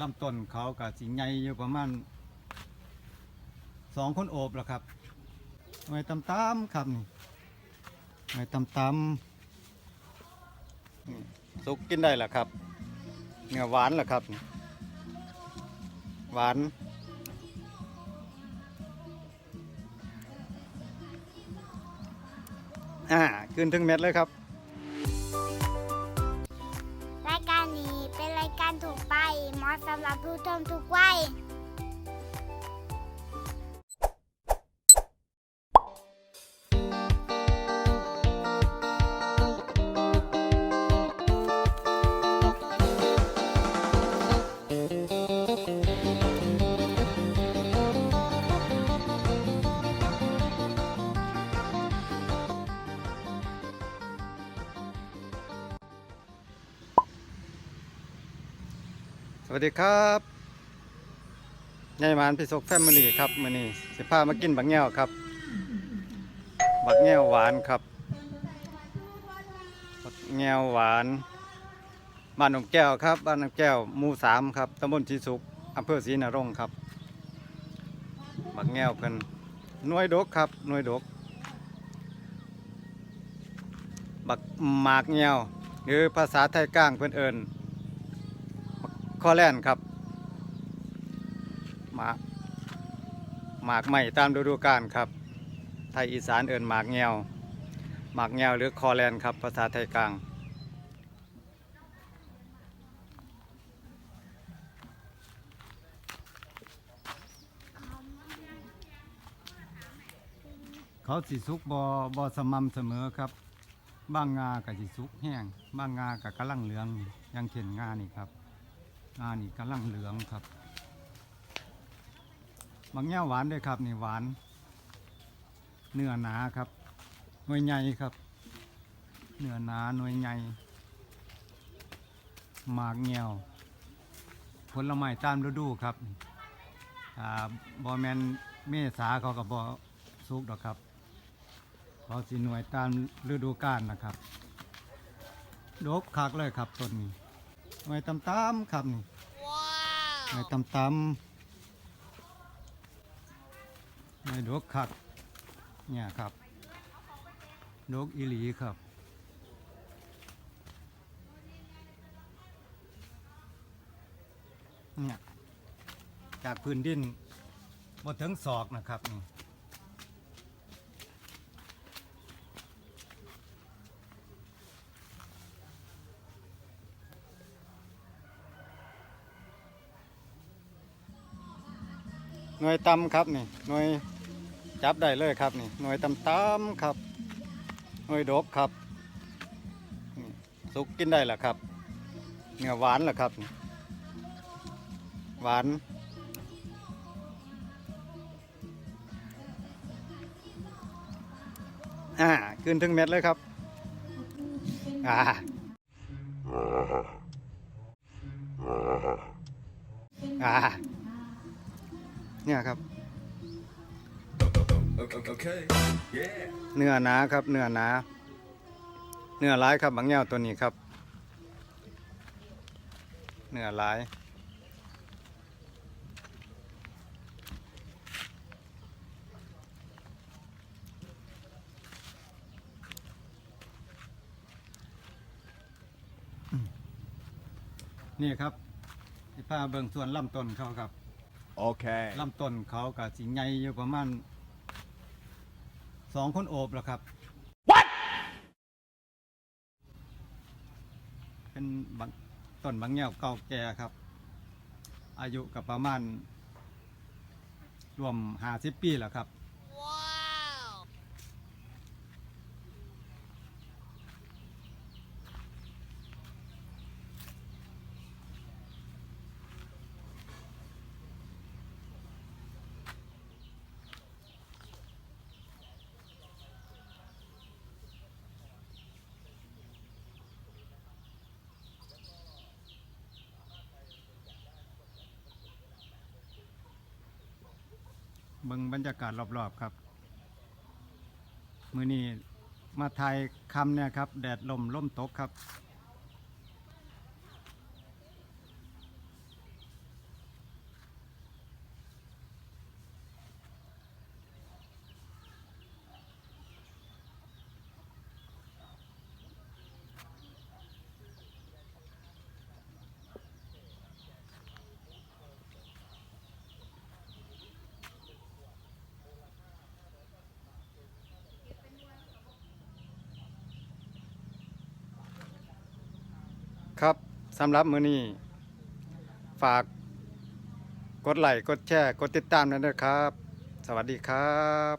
ลำต้นเขากับสิใหญ่อยู่ประมาณสองคนโอบแล้วครับหน่วยตำตามๆครับนี่หน่วยตำตำๆนี่สุกกินได้แล้วครับเนื้อหวานแล้วครับนี่หวานอ่าขึ้นถึงเม็ดเลยครับ รายการนี้เป็นรายการถูกไป เหมา วัสวัสดีครับยายหมานพิศกแฟมิลี่ครับมื้อนี้สิพามากินบักแง่วครับ บักแง่วหวานครับ บักแง่วหวาน บ้านหนองแก้วครับ บ้านหนองแก้วหมู่สามครับตำบลชีสุกอำเภอศรีนรงค์ครับ บักแง่วเพิ่นหน่วยดกครับหน่วยดก บักหมากแง่วหรือภาษาไทยกลางเพิ่นเอิ้น คอแลนครับหมากหมากใหม่ตามฤดูกาลครับ ไทยอีสานเอินหมากแงวหมากแงวหรือคอแลนครับภาษาไทยกลางเขาสิสุกบอบอสม่ำเสมอครับ บางงากับสิสุกแห้ง บางงากับกำลังเหลืองยังเช่นงานี่ครับ งานี่กำลังเหลืองครับบางแง่หวานด้วยครับนี่หวาน เนื้อหนาครับหน่วยใหญ่ครับ เนื้อหนาหน่วยใหญ่หมากแง่วผลไม้ตามฤดูครับอ่าบอแมนเมษาเขากับบอสุกดอกครับเขาสีหน่วยตามฤดูกาลนะครับดกคักเลยครับต้นนี้ หน่วยตำตามๆครับนี่หน่วยตำตำหน่วยดกคักเนี่ยครับดกอีหลีครับเนี่ยจากพื้นดินบนถึงศอกนะครับนี่ หน่วยตำครับนี่หน่วยจับได้เลยครับนี่หน่วยตำตำๆครับ หน่วยดกครับสุกกินได้แหละครับเนื้อหวานแหละครับ หวานอ่าขึ้นถึงเม็ดเลยครับอ่าอ่า เนี่ยครับ Okay. Yeah. เนื้อหนาครับ เนื้อหนา เนื้อร้ายครับบางแง่วตัวนี้ครับ เนื้อร้ายนี่ครับที่พาเบิ่งส่วนลำต้นเขาครับ Okay. ลำต้นเขากับสิใหญ่อยู่ประมาณสองคนโอบแล้วครับเป็นบังต้นบางแง่วเก่าแก่ครับ อายุกับประมาณรวมห้าสิบปีแล้วครับ เบิ่งบรรยากาศรอบๆครับ มือนี้มาไทยคำเนี่ยครับ แดดลมล่มตกครับ สำหรับมื้อนี้ ฝากกดไลค์กดแชร์ กดติดตามด้วยนะครับ สวัสดีครับ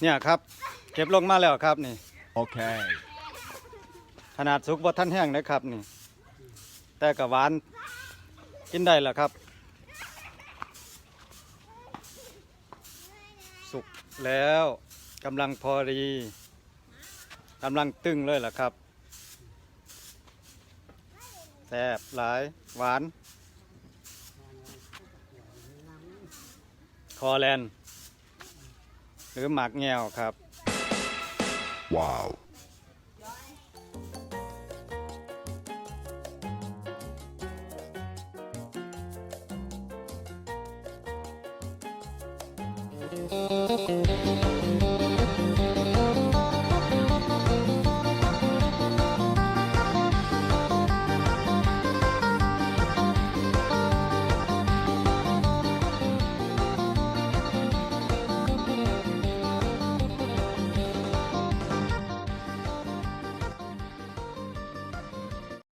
เนี่ยครับ เก็บลงมาแล้วครับนี่ Okay. ขนาดสุกบ่ท่านแห้งนะครับนี่ แต่กับหวานกินได้แล้วครับ สุกแล้วกำลังพอดีกำลังตึงเลยล่ะครับแซ่บหลายหวาน คอแลน หรือหมากแงวครับ Wow. Thank